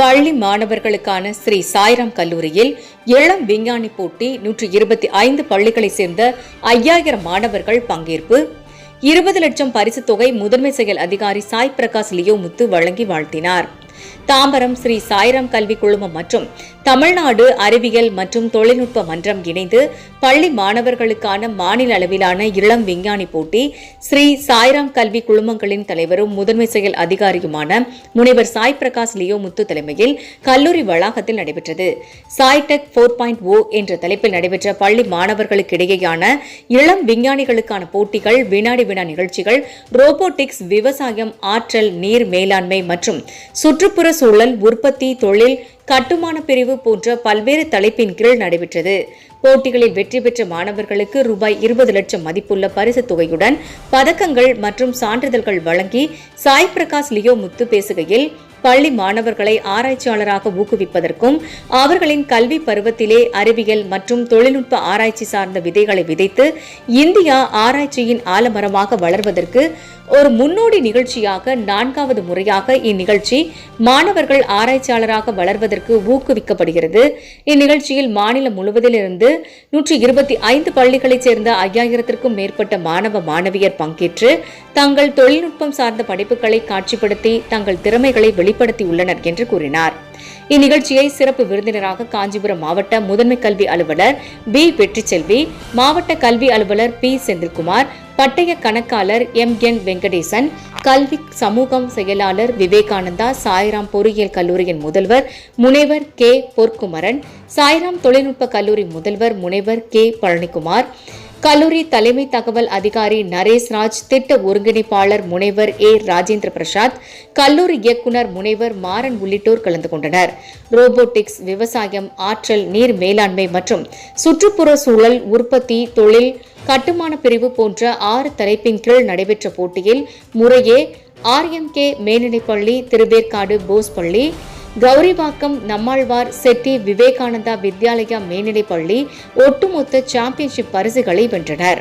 பள்ளி மாணவர்களுக்கான ஸ்ரீ சாய்ராம் கல்லூரியில் இளம் விஞ்ஞானி போட்டி நூற்றி இருபத்தி ஐந்து பள்ளிகளைச் சேர்ந்த ஐயாயிரம் மாணவர்கள் பங்கேற்பு. இருபது லட்சம் பரிசுத் தொகை முதன்மை செயல் அதிகாரி சாய் பிரகாஷ் லியோ முத்து வழங்கி வாழ்த்தினார். தாம்பரம் ஸ்ரீ சாய்ராம் கல்வி குழுமம் மற்றும் தமிழ்நாடு அறிவியல் மற்றும் தொழில்நுட்ப மன்றம் இணைந்து பள்ளி மாணவர்களுக்கான மாநில அளவிலான இளம் விஞ்ஞானி போட்டி ஸ்ரீ சாய்ராம் கல்வி குழுமங்களின் தலைவரும் முதன்மை செயல் அதிகாரியுமான முனைவர் சாய் பிரகாஷ் லியோ முத்து தலைமையில் கல்லூரி வளாகத்தில் நடைபெற்றது. சாய்டெக் போர் பாயிண்ட் ஓ என்ற தலைப்பில் நடைபெற்ற பள்ளி மாணவர்களுக்கிடையேயான இளம் விஞ்ஞானிகளுக்கான போட்டிகள் வினாடி வினா நிகழ்ச்சிகள் ரோபோட்டிக்ஸ் விவசாயம் ஆற்றல் நீர் மேலாண்மை மற்றும் சுற்றுப்புற சூழல் உற்பத்தி தொழில் கட்டுமான பிரிவு போன்ற பல்வேறு தலைப்பின் கீழ் நடைபெற்றது. போட்டிகளில் வெற்றி பெற்ற மாணவர்களுக்கு ரூபாய் இருபது லட்சம் மதிப்புள்ள பரிசுத் தொகையுடன் பதக்கங்கள் மற்றும் சான்றிதழ்கள் வழங்கி சாய் பிரகாஷ் லியோ முத்து பேசுகையில் பள்ளி மாணவர்களை ஆராய்ச்சியாளராக ஊக்குவிப்பதற்கும் அவர்களின் கல்வி பருவத்திலே அறிவியல் மற்றும் தொழில்நுட்ப ஆராய்ச்சி சார்ந்த விதைகளை விதைத்து இந்தியா ஆராய்ச்சியின் ஆலமரமாக வளர்வதற்கு ஒரு முன்னோடி நிகழ்ச்சியாக நான்காவது முறையாக இந்நிகழ்ச்சி மாணவர்கள் ஆராய்ச்சியாளராக வளர்வதற்கு ஊக்குவிக்கப்படுகிறது. இந்நிகழ்ச்சியில் மாநிலம் முழுவதிலிருந்து நூற்றி இருபத்தி ஐந்து பள்ளிகளைச் சேர்ந்த ஐயாயிரத்திற்கும் மேற்பட்ட மாணவ மாணவியர் பங்கேற்று தங்கள் தொழில்நுட்பம் சார்ந்த படிப்புகளை காட்சிப்படுத்தி தங்கள் திறமைகளை வெளி வெளிப்படுத்தியுள்ளனர் என்று கூறினார். இந்நிகழ்ச்சியை சிறப்பு விருந்தினராக காஞ்சிபுரம் மாவட்ட முதன்மை கல்வி அலுவலர் பி. வெற்றிச்செல்வி மாவட்ட கல்வி அலுவலர் பி. செந்தில்குமார் பட்டய கணக்காளர் எம். என். வெங்கடேசன் கல்வி சமூகம் செயலாளர் விவேகானந்தா சாய்ராம் பொறியியல் கல்லூரியின் முதல்வர் முனைவர் கே. பொற்குமரன் சாய்ராம் தொழில்நுட்ப கல்லூரி முதல்வர் முனைவர் கே. பழனிக்குமார் கல்லூரி தலைமை தகவல் அதிகாரி நரேஷ் ராஜ் திட்ட ஒருங்கிணைப்பாளர் முனைவர் ஏ. ராஜேந்திர பிரசாத் கல்லூரி இயக்குனர் முனைவர் மாறன் உள்ளிட்டோர் கலந்து கொண்டனர். ரோபோட்டிக்ஸ் விவசாயம் ஆற்றல் நீர் மேலாண்மை மற்றும் சுற்றுப்புற சூழல் உற்பத்தி தொழில் கட்டுமான பிரிவு போன்ற ஆறு தலைப்பின் கீழ் நடைபெற்ற போட்டியில் முறையே ஆர்எம்கே மேல்நிலைப்பள்ளி திருவேற்காடு போஸ் பள்ளி கௌரிவாக்கம் நம்மாழ்வார் செட்டி விவேகானந்தா வித்யாலயா மேல்நிலைப்பள்ளி ஒட்டுமொத்த சாம்பியன்ஷிப் பரிசுகளை வென்றனர்.